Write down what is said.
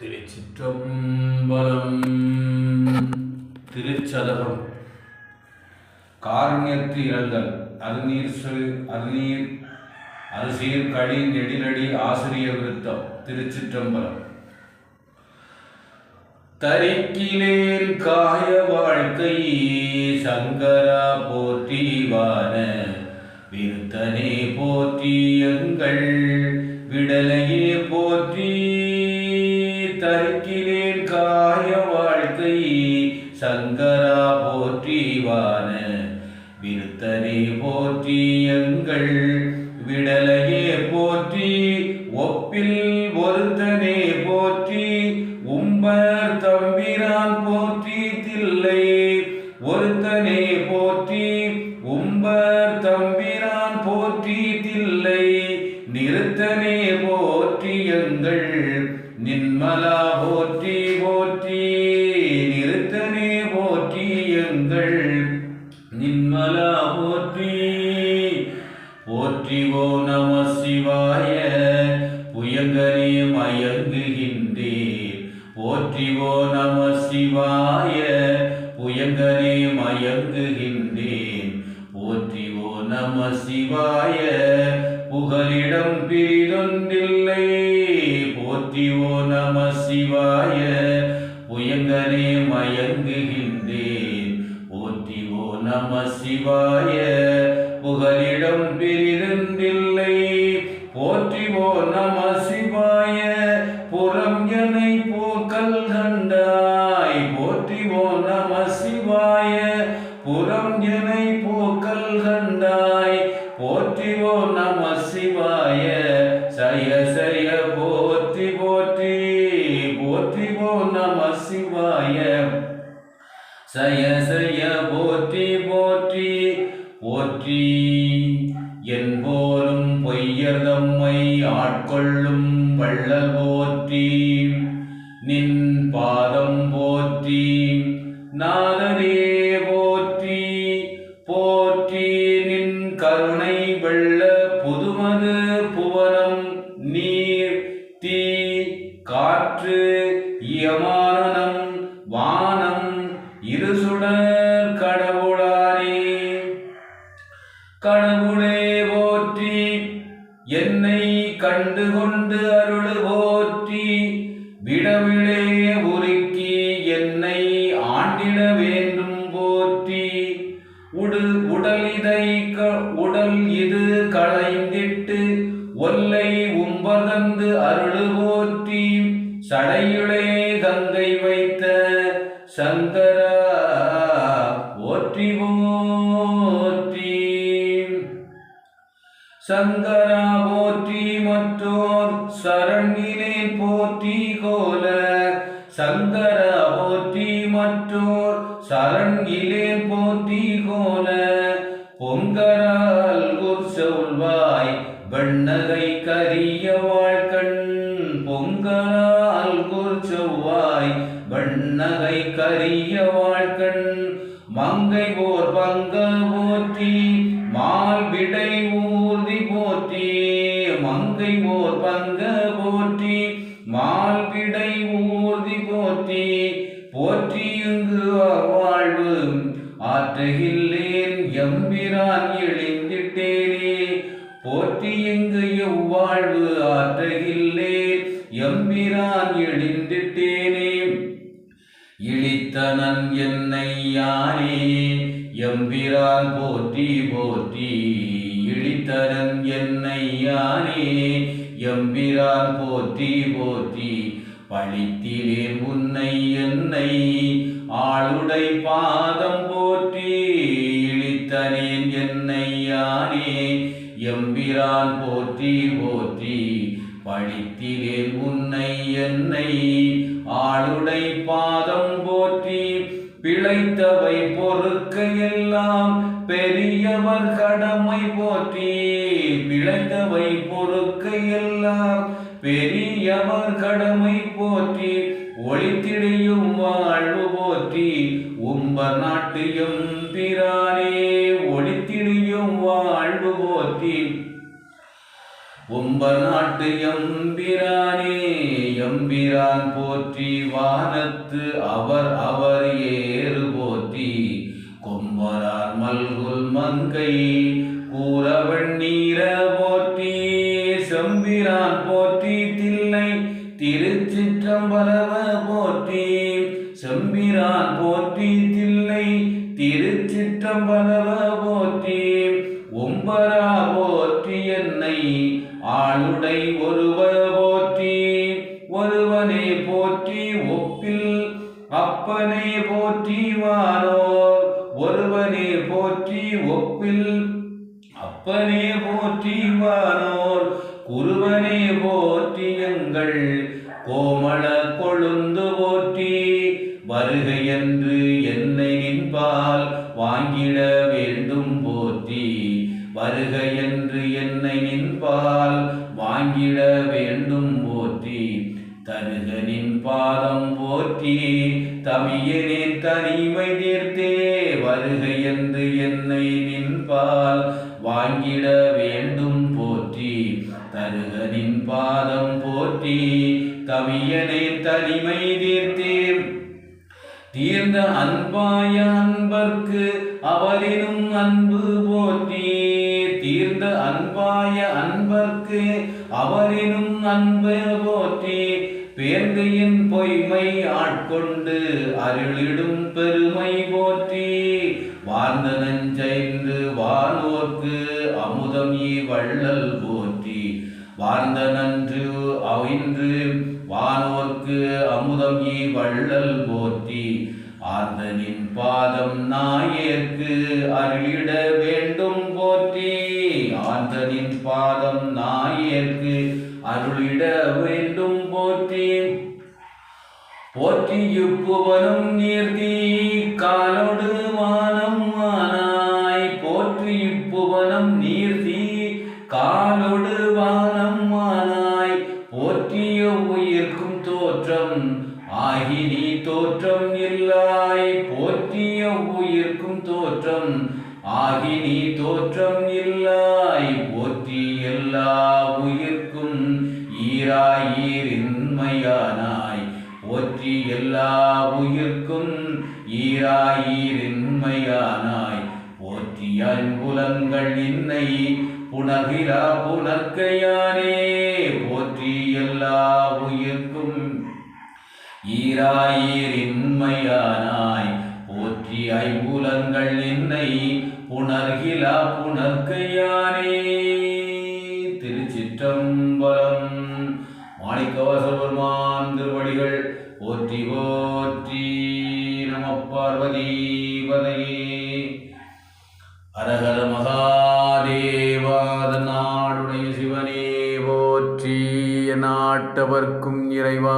திருச்சிற்றம்பலம். திருச்சதகம் காரண்யத்து இழந்தல் அருநீர் சொல் அருநீர் அரிசியில் களி நெடிலடி ஆசிரிய விருத்தம். திருச்சிற்றம்பலம். தரிக்கிலேல் காய வாழ்க்கை சங்கரா போற்றிவான விருத்தனே போற்றி எங்கள் விடலையே போற்றி போற்றி எங்கள் விடலையே போற்றி ஒப்பில் ஒருத்தனே போற்றி உம்பர் தம்பிரான் போற்றி தில்லை. ஒருத்தனே போற்றி உம்பர் தம்பிரான் போற்றி தில்லை. நிறுத்தனே போற்றி எங்கள் நின்மலா போற்றி போற்றிவோ நம சிவாய புயங்கனே மயங்குகின்றேன். போற்றிவோ நம சிவாய புகலிடம் பிரிதொன்றில்லை. போற்றிவோ நம சிவாய புயங்கனே மயங்குகின்றேன். போற்றிவோ நம சிவாய புகலிடம் பிரிதொன்றில்லை. போற்றிவோ நம சிவாய புறம் எனை போக்கல் நம சிவாய சய சய போற்றி போற்றி போற்றி. என்போரும் பொய்யர்தம்மை ஆட்கொள்ளும் வள்ளல் போற்றி. நின் பாதம் போ ஆண்டிட வேண்டும் போற்றி. உடு உடல் இதை உடல் இது களைந்திட்டு ஒல்லை உம்பதந்து அருள் போற்றி. சடையுளே கங்கை வைத்த சங்கரா போற்றி போற்றி. சங்கரா போற்றி மற்றோர் சரண்யினேன் போற்றி கோல. சங்கரா போற்றி மற்றோர் சரண்யிலேன் போற்றி கோல பொங்கரால் குர்சொல்வாய் வெண்ணகை கரிய வாழ்கண் பொங்கரால் குர்சொவ்வாய் வெண்ணகை கரிய வாழ்கண். மங்கை போர் பங்க போற்றி மால் விடை ஊர்தி போற்றி மங்கை போர் பங்க ஆற்றுகில்லேன் எம்பிரான் எழுந்திட்டேனே. போற்றி எங்கு எவ்வாழ்வு ஆற்றுகில்லேன் எம்பிரான் எழுந்திட்டேனே. இழித்தனன் என்னை யானே எம்பிரான் போற்றி போற்றி இழித்தனன் என்னை யானே எம்பிரான் போற்றி போற்றி பழித்திலே முன்னை என்னை ஆளுடை பாதம் போற்றி இழித்தனேன் என்னை யானே. எம்பிரான் போற்றி போற்றி பழித்திலே முன்னை என்னை ஆளுடை பாதம் போற்றி பிழைத்தவை பொறுக்க எல்லாம் பெரியவர் கடமை போற்றி பிழைத்தவை பொறுக்க எல்லாம் பெரியவர் கடமை போற்றி ஒளித்திடையும் வாழ்வு போற்றி உம்பர் நாட்டு எம்பிரானே ஒளித்திடையும் வாழ்வு போற்றி. உம்பர் நாட்டு எம்பிரானே எம்பிரான் போற்றி வானத்து அவர் அவர் ஏறு போற்றி. கொம்பரார் மல்குல் மங்கை போற்றி என்னை. ஆளுடை ஒருவர் போற்றி. ஒருவனை போற்றி ஒப்பில். அப்பனை போற்றி வானோர். ஒருவனை போற்றி ஒப்பில். அப்பனே போற்றி வானோர். குருவனே போற்றி எங்கள். கோமள கொழுந்து போற்றி. வருக பால் வாங்கிட வேண்டும் போற்றி. தருகனின் பாதம் போற்றி. தமியனின் தனிமை தீர்த்தே வருக என்று என்னை நின்பால் வாங்கிட வேண்டும் போற்றி. தருகனின் பாதம் போற்றி. தமியனே தனிமை தீர்த்தே. தீர்ந்த அன்பாய அன்பர்க்கு அவரினும் அன்பு போற்றி. அன்பாய அன்பர்க்கு அவரினும் அன்பு போற்றி பேர்ந்தையின் பொய்மை ஆட்கொண்டு அருளிடும் பெருமை போற்றி. வாழ்ந்த நஞ்சைந்து வானோர்க்கு அமுதம் ஈ வள்ளல் போற்றி. வாழ்ந்த நன்று அவின்று வானோர்க்கு அமுதம் ஈ வள்ளல் போற்றி. ஆர்ந்தனின் பாதம் நாயேற்கு அருளிட வேண்டும் பாதம் நாயர்க்கு அருளிட வேண்டும் போற்றி. போற்றி இப்புவனும் நீர்த்தி காலோடு வானம் ஆனாய் போற்றி இப்புவனம் நீர்த்தி காலோடு வானம் ஆனாய் போற்றிய உயிர்க்கும் தோற்றம் ஆகி நீ தோற்றம் இல்லாய். போற்றிய உயிர்க்கும் தோற்றம் ஆகி நீ தோற்றம் ஈராயிரின்மையானாய் ஒற்றி எல்லா உயிர்க்கும் ஈராயிரின்மையானாய். போற்றி புலங்கள் இன்னை புணர்கிறா புனர்க்கையானே போற்றி எல்லா உயிர்க்கும் ஈராயிரின்மையானாய். போற்றி ஐம்புலங்கள் என்னை புணர்கிலா புணர்க்கையானே. திருவடிகள் போற்றி போற்றி நம பார்வதி பதையே அரஹர மகாதேவாத நாடுடைய சிவனே போற்றி நாட்டவர்க்கும் இறைவா